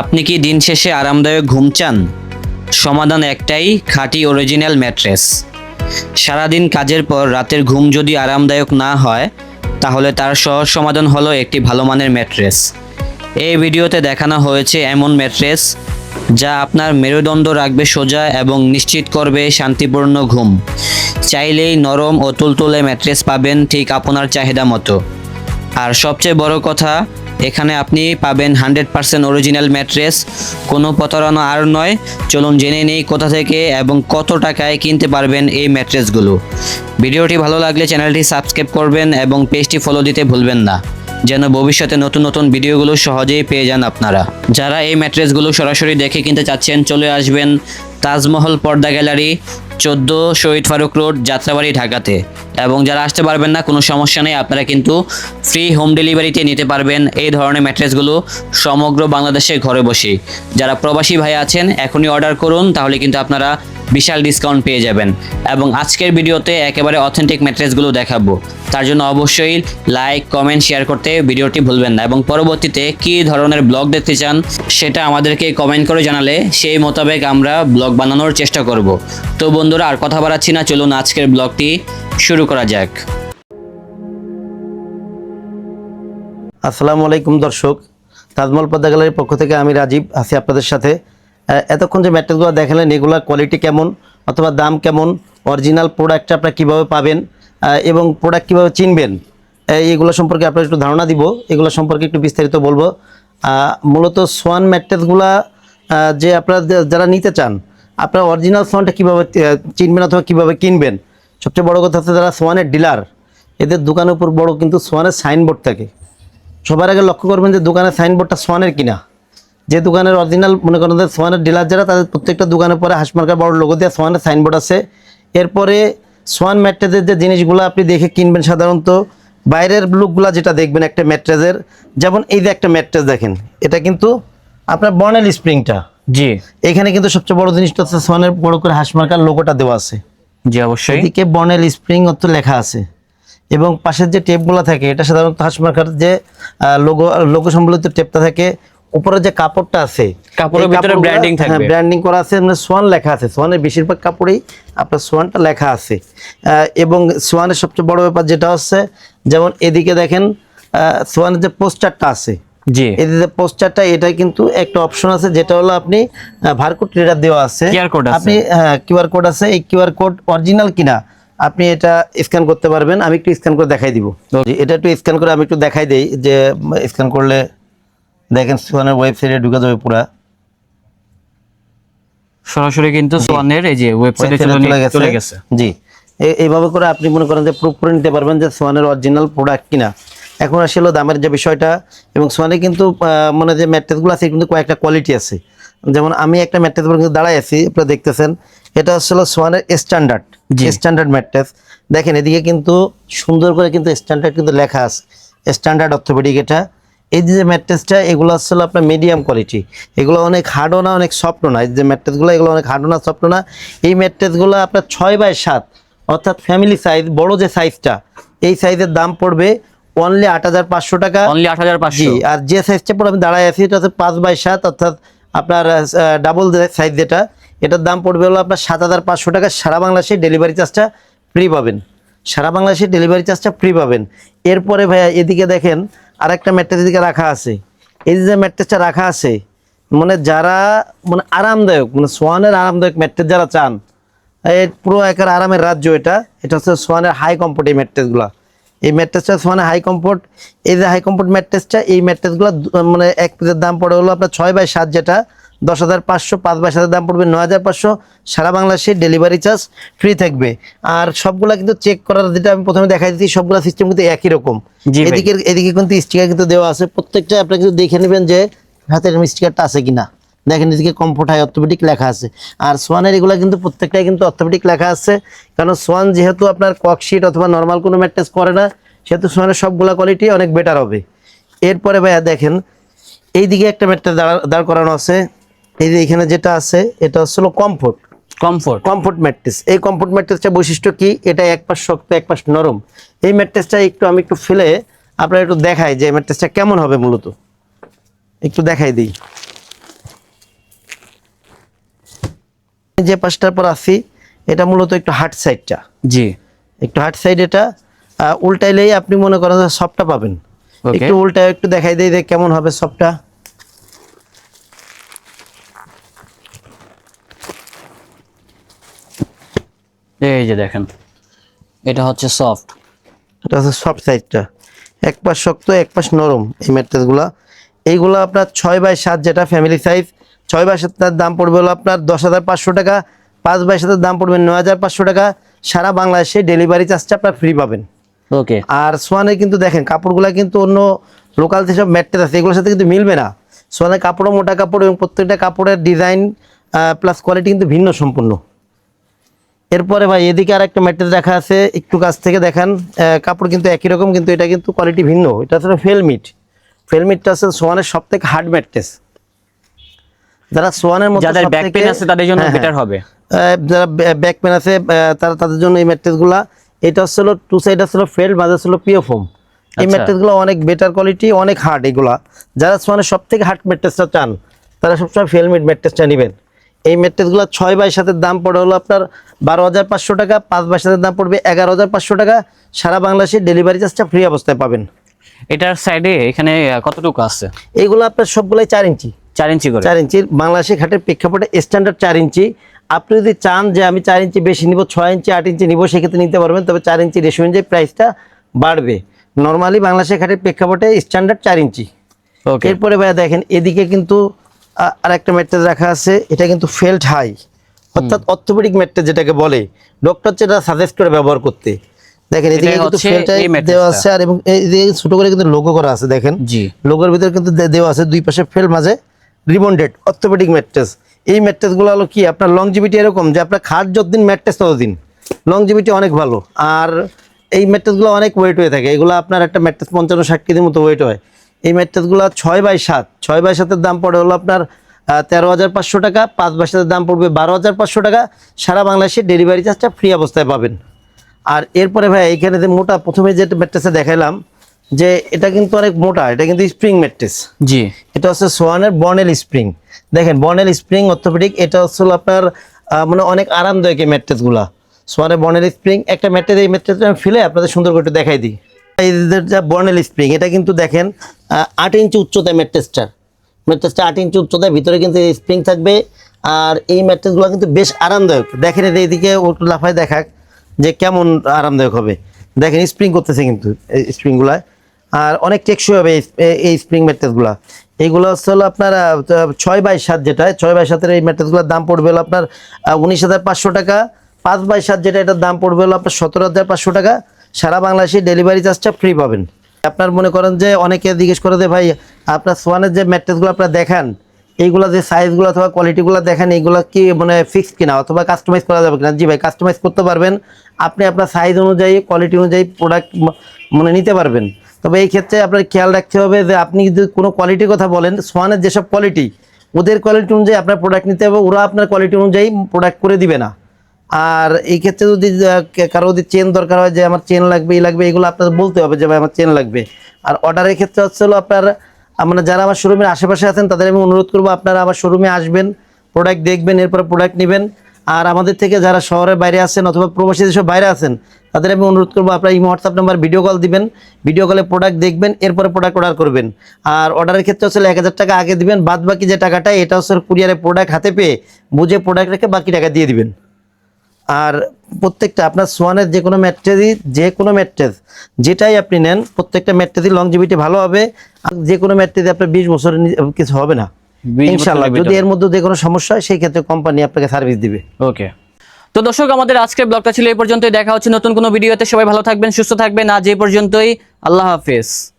আপনি কি দিন শেষে আরামদায়ক ঘুম চান? সমাধান একটাই, খাঁটি অরিজিনাল ম্যাট্রেস সারাদিন কাজের পর রাতের ঘুম যদি আরামদায়ক না হয়, তাহলে তার সহজ সমাধান হলো একটি ভালো মানের ম্যাট্রেস এই ভিডিওতে দেখানো হয়েছে এমন ম্যাট্রেস যা আপনার মেরুদণ্ড রাখবে সোজা এবং নিশ্চিত করবে শান্তিপূর্ণ ঘুম। চাইলেই নরম ও তুলতুলে ম্যাট্রেস পাবেন ঠিক আপনার চাহিদা মতো। আর সবচেয়ে বড় কথা এখানে আপনি পাবেন হান্ড্রেড পার্সেন্ট অরিজিনাল ম্যাট্রেস। কোনো প্রতারণা আর নয়। চলুন জেনে নেই কোথা থেকে এবং কত টাকায় কিনতে পারবেন এই ম্যাট্রেসগুলো। ভিডিওটি ভালো লাগলে চ্যানেলটি সাবস্ক্রাইব করবেন এবং পেজটি ফলো দিতে ভুলবেন না। যেন ভবিষ্যতে নতুন নতুন ভিডিওগুলো সহজেই পেয়ে যান আপনারা। যারা এই ম্যাট্রেসগুলো সরাসরি দেখে কিনতে চাচ্ছেন, চলে আসবেন তাজমহল পর্দা গ্যালারি। চোদ্দ শহীদ ফারুক রোড, যাত্রাবাড়ি, ঢাকাতে। এবং যারা আসতে পারবেন না, কোনো সমস্যা নেই, আপনারা কিন্তু ফ্রি হোম ডেলিভারিতে নিতে পারবেন এই ধরনের ম্যাট্রেসগুলো সমগ্র বাংলাদেশে ঘরে বসে যারা প্রবাসী ভাই আছেন, এখনই অর্ডার করুন, তাহলে কিন্তু আপনারা বিশাল ডিসকাউন্ট পেয়ে যাবেন। এবং আজকের ভিডিওতে একেবারে অথেন্টিক ম্যাট্রেসগুলো দেখাবো। তার জন্য অবশ্যই লাইক কমেন্ট শেয়ার করতে ভিডিওটি ভুলবেন না। এবং পরবর্তীতে কী ধরনের ব্লগ দেখতে চান সেটা আমাদেরকে কমেন্ট করে জানালে সেই মোতাবেক আমরা ব্লগ বানানোর চেষ্টা করব। তো বন্ধুরা, আর কথা বাড়াচ্ছি না। চলুন আজকের ব্লগটি শুরু করা যাক। আসসালামু আলাইকুম দর্শক, তাজমহল পদ্মা গ্যালারির পক্ষ থেকে আমি রাজীব, আছি আপনাদের সাথে। এতক্ষণ যে ম্যাট্রেসগুলো দেখালেন, এগুলোর কোয়ালিটি কেমন? অথবা দাম কেমন? অরিজিনাল প্রোডাক্টটা আপনারা কীভাবে পাবেন? এবং প্রোডাক্ট কীভাবে চিনবেন? এগুলো সম্পর্কে আপনার একটু ধারণা দিব। এগুলো সম্পর্কে একটু বিস্তারিত বলব। মূলত সোয়ান ম্যাট্রেসগুলা যে আপনারা যারা নিতে চান, আপনারা অরিজিনাল সোয়ানটা কীভাবে চিনবেন অথবা কীভাবে কিনবেন? সবচেয়ে বড় কথা হচ্ছে যারা সোয়ানের ডিলার এদের দোকানের উপর বড় কিন্তু সোয়ানের সাইনবোর্ড থাকে। সবার আগে লক্ষ্য করবেন যে দোকানের সাইনবোর্ডটা সোয়ানের কিনা। যে দোকানের অরিজিনাল মনে করেন সোয়ানের ডিলার যারা তাদের প্রত্যেকটা দোকানের পরে হাসমার্কার বড় লোগো দেওয়া সোয়ানের সাইনবোর্ড আছে। এরপরে সোয়ান ম্যাট্রেসের যে জিনিসগুলো আপনি দেখে কিনবেন সাধারণত বাইরের লুকগুলো যেটা দেখবেন একটা ম্যাট্রেসের যেমন এই যে একটা ম্যাট্রেস দেখেন এটা কিন্তু আপনার বর্নেল স্প্রিংটা জি। এখানে কিন্তু সবচেয়ে বড় জিনিসটা হচ্ছে সোয়ানের বড় করে হাসমার্কার লোগোটা দেওয়া আছে। জি অবশ্যই। এদিকে বর্নেল স্প্রিং অত লেখা আছে। এবং পাশের যে টেপগুলো থাকে এটা সাধারণত হাসমার্কার যে লোগো লোগো সম্বলিত টেপটা থাকে উপরে যে কাপড়টা আছে কাপড়ের ভিতরে branding থাকবে। ব্র্যান্ডিং করা আছে মানে সোয়ান লেখা আছে সোয়ানের বেশিরভাগ কাপড়েই আপনার সোয়ানটা লেখা আছে এবং সোয়ানের সবচেয়ে বড় ব্যাপার যেটা হচ্ছে যেমন এদিকে দেখেন সোয়ানের যে পোস্টারটা আছে জি যে পোস্টারটা এটা কিন্তু একটা অপশন আছে যেটা হলো আপনি ভারকোড রিডার দেওয়া আছে। আপনি হ্যাঁ কিউআর কোড আছে এই কিউআর কোড অরিজিনাল কিনা আপনি এটা স্ক্যান করতে পারবেন আমি একটু স্ক্যান করে দেখাই দিব এটা একটু স্ক্যান করে আমি একটু দেখাই দেই যে স্ক্যান করলে দেখেন সোয়ানের ওয়েবসাইটে ঢুকে যাবে পুরা। সরাসরি কিন্তু সোয়ানের এই যে ওয়েবসাইটে চলে গেছে। জি। এইভাবে করে আপনি মনে করেন যে প্রুফ করে নিতে পারবেন যে সোয়ানের অরিজিনাল প্রোডাক্ট কিনা। এখন আসলে দামের যে বিষয়টা এবং সোয়ানে কিন্তু মানে যে ম্যাট্রেসগুলো আছে কিন্তু কয়েকটা কোয়ালিটি আছে। যেমন আমি একটা ম্যাট্রেস কিন্তু দাঁড়াই আছি আপনারা দেখতেছেন। এটা আসলে সোয়ানের স্ট্যান্ডার্ড জি। স্ট্যান্ডার্ড ম্যাট্রেস দেখেন এদিকে কিন্তু সুন্দর করে কিন্তু স্ট্যান্ডার্ড কিন্তু লেখা আছে। স্ট্যান্ডার্ড অর্থোপেডিক এটা। এই যে ম্যাট্রেসটা এগুলো আসলে আপনার মিডিয়াম কোয়ালিটি এগুলো অনেক হার্ডও না অনেক সফটও না। এই যে ম্যাট্রেসগুলো এগুলো অনেক হার্ডও না সফটও না। এই ম্যাট্রেসগুলো আপনার ছয় বাই সাত অর্থাৎ ফ্যামিলি সাইজ বড় যে সাইজটা এই সাইজের দাম পড়বে অনলি আট হাজার পাঁচশো টাকা। অনলি আট হাজার পাঁচশো। আর যে সাইজটা পরে আমি দাঁড়ায় আছি এটা হচ্ছে পাঁচ বাই সাত অর্থাৎ আপনার ডাবল সাইজ যেটা এটার দাম পড়বে হলো আপনার সাত হাজার পাঁচশো টাকা। সারা বাংলাদেশে ডেলিভারি চার্জটা ফ্রি পাবেন। সারা বাংলাদেশে ডেলিভারি চার্জটা ফ্রি পাবেন। এরপরে ভাইয়া এদিকে দেখেন আর একটা ম্যাট্রেস এদিকে রাখা আছে। এই যে ম্যাট্রেসটা রাখা আছে মানে যারা মানে আরামদায়ক মানে সোয়ানের আরামদায়ক ম্যাট্রেস যারা চান পুরো একার আরামের রাজ্য এটা। এটা হচ্ছে সোয়ানের হাই কমফোর্ট এই ম্যাট্রেসগুলো। এই ম্যাট্রেসটা সোয়ানের হাই কমফোর্ট এই যে হাই কমফোর্ট ম্যাট্রেসটা, এই ম্যাট্রেসগুলো মানে এক পিসের দাম পড়ে হলো আপনার ছয় বাই সাত যেটা। দশ হাজার পাঁচশো পাঁচ বাই সাতের দাম পড়বে নয় হাজার পাঁচশো। সারা বাংলাদেশে ডেলিভারি চার্জ ফ্রি থাকবে। আর সবগুলা কিন্তু চেক করার যেটা আমি প্রথমে দেখাই দিচ্ছি সবগুলা সিস্টেম কিন্তু একই রকম। এদিকে এদিকে কিন্তু স্টিকার কিন্তু দেওয়া আছে। প্রত্যেকটা আপনারা কিন্তু দেখে নেবেন যে হাতের স্টিকারটা আছে কিনা। দেখেন এদিকে কমফোর্ট হাই অর্থোপেডিক লেখা আছে। আর সোয়ানের এগুলো কিন্তু প্রত্যেকটাই কিন্তু অর্থোপেডিক লেখা আছে। কারণ সোয়ান যেহেতু আপনার ককশিট অথবা নর্মাল কোনো ম্যাট্রেস করে না সেহেতু সোয়ানের সবগুলা কোয়ালিটি অনেক বেটার হবে। এরপরে ভাইয়া দেখেন এইদিকে একটা ম্যাট্রেস দাঁড় দাঁড় করানো আছে। এই যে এখানে যেটা আছে এটা হলো কমফোর্ট কমফোর্ট কমফোর্ট ম্যাট্রেস এই কমফোর্ট ম্যাট্রেসটা বৈশিষ্ট্য কি? এটা এক পাশ শক্ত এক পাশ নরম। এই ম্যাট্রেসটা একটু আমি একটু ফেলে আপনারা একটু দেখাই যে ম্যাট্রেসটা কেমন হবে মূলত। একটু দেখাই দিই। যে পাশটার পর আসি এটা মূলত একটু হার্ট সাইডটা জি। একটু হার্ট সাইড এটা উল্টাইলেই আপনি মনে করেন সবটা পাবেন। একটু উল্টা একটু দেখাই দিই কেমন হবে সবটা এই যে দেখেন। এটা হচ্ছে সফট এটা হচ্ছে সফট সাইডটা এক পাশ শক্ত এক পাশ নরম এই ম্যাট্রেসগুলো। এইগুলো আপনার ছয় বাই সাত যেটা ফ্যামিলি সাইজ ছয় বাই সাতের দাম পড়বে হলো আপনার দশ হাজার পাঁচশো টাকা পাঁচ বাই সাতের দাম পড়বে নয় হাজার পাঁচশো টাকা। সারা বাংলাদেশে ডেলিভারি চার্জটা আপনার ফ্রি পাবেন। ওকে আর সোয়ানে কিন্তু দেখেন কাপড়গুলো কিন্তু অন্য লোকাল যেসব ম্যাট্রেস আছে এগুলোর সাথে কিন্তু মিলবে না। সোয়ানের কাপড়ও মোটা কাপড় এবং প্রত্যেকটা কাপড়ের ডিজাইন প্লাস কোয়ালিটি কিন্তু ভিন্ন সম্পূর্ণ। এরপরে ভাই এদিকে আর একটা ম্যাট্রেস রাখা আছে একটু কাছ থেকে দেখান। কাপড় কিন্তু একই রকম কিন্তু এটা কিন্তু কোয়ালিটি ভিন্ন। এটা আসলে ফেলমিট ফেলমিটটা আছে সোয়ানের সব থেকে হার্ড ম্যাট্রেস যারা সোয়ানের মধ্যে যাদের ব্যাক পেন আছে তাদের জন্য হ্যাঁ, হ্যাঁ। বেটার হবে। যারা ব্যাক পেন আছে তারা তাদের জন্য এই ম্যাট্রেসগুলা এটা হচ্ছিল টু সাইড আসছিল ফেল মাঝে ছিল পিও ফোম এই আচ্ছা। ম্যাট্রেসগুলো অনেক বেটার কোয়ালিটি অনেক হার্ড এগুলা। যারা সোয়ানের সব থেকে হার্ড ম্যাট্রেসটা চান তারা সবসময় ফেলমিট ম্যাট্রেসটা নেবেন। এই ম্যাট্রেসগুলো ছয় বাই সাতের দাম পড়ে হলো আপনার বারো হাজার পাঁচশো টাকা পাঁচ বাই সাতের দাম পড়বে এগারো হাজার পাঁচশো টাকা। সারা বাংলাদেশে ডেলিভারি চার্জটা ফ্রি অবস্থায় পাবেন। এটার সাইডে এখানে কতটুকু আছে? এগুলো আপনার সবগুলোই চার ইঞ্চি। চার ইঞ্চি করে? চার ইঞ্চির বাংলাদেশের ঘাটের প্রেক্ষাপটে স্ট্যান্ডার্ড চার ইঞ্চি। আপনি যদি চান যে আমি চার ইঞ্চি বেশি নিব ছয় ইঞ্চি আট ইঞ্চি নিব সেক্ষেত্রে নিতে পারবেন তবে চার ইঞ্চি রেশো অনুযায়ী প্রাইসটা বাড়বে। নর্মালি বাংলাদেশের ঘাটের প্রেক্ষাপটে স্ট্যান্ডার্ড চার ইঞ্চি। ওকে এরপরে ভাইয়া দেখেন এদিকে কিন্তু আর একটা ম্যাট্রেস রাখা আছে এটা কিন্তু ফেল্ট হাই অর্থাৎ অর্থোপেডিক ম্যাট্রেস যেটাকে বলে ডক্টর যেটা সাজেস্ট করে ব্যবহার করতে। দেখেন এদিকে কিন্তু ফেল্ট এই দেওয়া আছে আর এবং এই যে ছোট করে কিন্তু লোগো করা আছে দেখেন। জি। লোগোর ভিতরে কিন্তু দেওয়া আছে দুই পাশে ফেল মাঝে রিবন্ডেড অর্থোপেডিক ম্যাট্রেস। এই ম্যাট্রেসগুলো হলো কি আপনার লংজিভিটি এরকম যে আপনার খাট যতদিন ম্যাট্রেস ততদিন। লংজিভিটি অনেক ভালো। আর এই ম্যাট্রেসগুলো অনেক ওয়েট হয়ে থাকে। এগুলো আপনার একটা ম্যাট্রেস পঞ্চান্ন ষাট কেজির মতো ওয়েট হয়। এই ম্যাট্রেসগুলো ছয় বাই সাত। ছয় বাই সাতের দাম পড়ে হলো আপনার তেরো হাজার পাঁচশো টাকা পাঁচ বাই সাতের দাম পড়বে বারো হাজার পাঁচশো টাকা। সারা বাংলাদেশে ডেলিভারি চার্জটা ফ্রি অবস্থায় পাবেন। আর এরপরে ভাই এইখানে যে মোটা প্রথমে যে ম্যাট্রেসে দেখাইলাম যে এটা কিন্তু অনেক মোটা এটা কিন্তু স্প্রিং ম্যাট্রেস জি। এটা হচ্ছে সোয়ানের বর্নেল স্প্রিং দেখেন বর্নেল স্প্রিং অর্থোপেডিক এটা হচ্ছে আপনার মানে অনেক আরামদায়ক এই ম্যাট্রেসগুলা সোয়ানের বর্নেল স্প্রিং একটা ম্যাট্রেস এই ম্যাট্রেসটা আমি ফেলে আপনাদের সুন্দর করে দেখাই দিই। এই যা বর্নেল স্প্রিং এটা কিন্তু দেখেন আট ইঞ্চি উচ্চতায় ম্যাট্রেসটার ম্যাট্রেসটা আট ইঞ্চি উচ্চতায় ভিতরে কিন্তু স্প্রিং থাকবে। আর এই ম্যাট্রেসগুলো কিন্তু বেশ আরামদায়ক। দেখেন এটা এইদিকে ও একটু লাফায় দেখাক যে কেমন আরামদায়ক হবে। দেখেন স্প্রিং করতেছে কিন্তু এই স্প্রিংগুলায় আর অনেক টেকসই হবে এই স্প্রিং ম্যাট্রেসগুলো এইগুলো হচ্ছে হলো আপনার ছয় বাই সাত যেটা, ছয় বাই সাতের এই ম্যাট্রেসগুলোর দাম পড়বে হলো আপনার উনিশ হাজার পাঁচশো টাকা। পাঁচ বাই সাত যেটা, এটার দাম পড়বে হলো আপনার সতেরো হাজার পাঁচশো টাকা। সারা বাংলাদেশে ডেলিভারি চার্জটা ফ্রি পাবেন। আপনার মনে করেন যে অনেকে জিজ্ঞেস করে যে ভাই, আপনার সোয়ানের যে ম্যাট্রেসগুলো আপনারা দেখান, এইগুলো যে সাইজগুলো অথবা কোয়ালিটিগুলো দেখেন, এইগুলো কি মানে ফিক্সড কিনা অথবা কাস্টমাইজ করা যাবে কিনা? জি ভাই কাস্টমাইজ করতে পারবেন। আপনি আপনার সাইজ অনুযায়ী কোয়ালিটি অনুযায়ী প্রোডাক্ট মানে নিতে পারবেন। তবে এই ক্ষেত্রে আপনার খেয়াল রাখতে হবে যে আপনি যদি কোনো কোয়ালিটির কথা বলেন, সোয়ানের যেসব কোয়ালিটি ওদের কোয়ালিটি অনুযায়ী আপনার প্রোডাক্ট নিতে হবে, ওরা আপনার কোয়ালিটি অনুযায়ী প্রোডাক্ট করে দিবে না। আর এই ক্ষেত্রে যদি কারও যদি চেন দরকার হয় যে আমার চেন লাগবে, এই লাগবে, এগুলো আপনার বলতে হবে যে ভাই আমার চেন লাগবে। আর অর্ডারের ক্ষেত্রে হচ্ছে হলো আপনার মানে যারা আমার শোরুমের আশেপাশে আছেন, তাদের আমি অনুরোধ করব আপনারা আমার শোরুমে আসবেন প্রোডাক্ট দেখবেন, এরপরে প্রোডাক্ট নেবেন। আর আমাদের থেকে যারা শহরের বাইরে আছেন অথবা প্রবাসী যেসব বাইরে আছেন, তাদের আমি অনুরোধ করব আপনারা এই হোয়াটসঅ্যাপ নাম্বার ভিডিও কল দিবেন। ভিডিও কলে প্রোডাক্ট দেখবেন, এরপরে প্রোডাক্ট অর্ডার করবেন। আর অর্ডারের ক্ষেত্রে হচ্ছে এক হাজার টাকা আগে দিবেন বাদ বাকি যে টাকাটা, এটা হচ্ছে কুরিয়ারে প্রোডাক্ট হাতে পেয়ে, বুঝে প্রোডাক্ট রেখে বাকি টাকা দিয়ে দিবেন। আর প্রত্যেকটা আপনার সোয়ানের যে কোনো ম্যাট্রেসই যে কোনো ম্যাট্রেস যেটাই আপনি নেন প্রত্যেকটা ম্যাট্রেসই লংজিভিটি ভালো হবে। আর যে কোনো ম্যাট্রেসে আপনার বিশ বছরের কিছু হবে না। ইনশাল্লাহ যদি এর মধ্যে যে কোনো সমস্যা হয় সেই ক্ষেত্রে কোম্পানি আপনাকে সার্ভিস দিবে। ওকে। তো দর্শক আমাদের আজকের ব্লগটা ছিল এই পর্যন্তই। দেখা হচ্ছে নতুন কোনো ভিডিওতে। সবাই ভালো থাকবেন সুস্থ থাকবেন। আজ এই পর্যন্তই। আল্লাহ হাফেজ।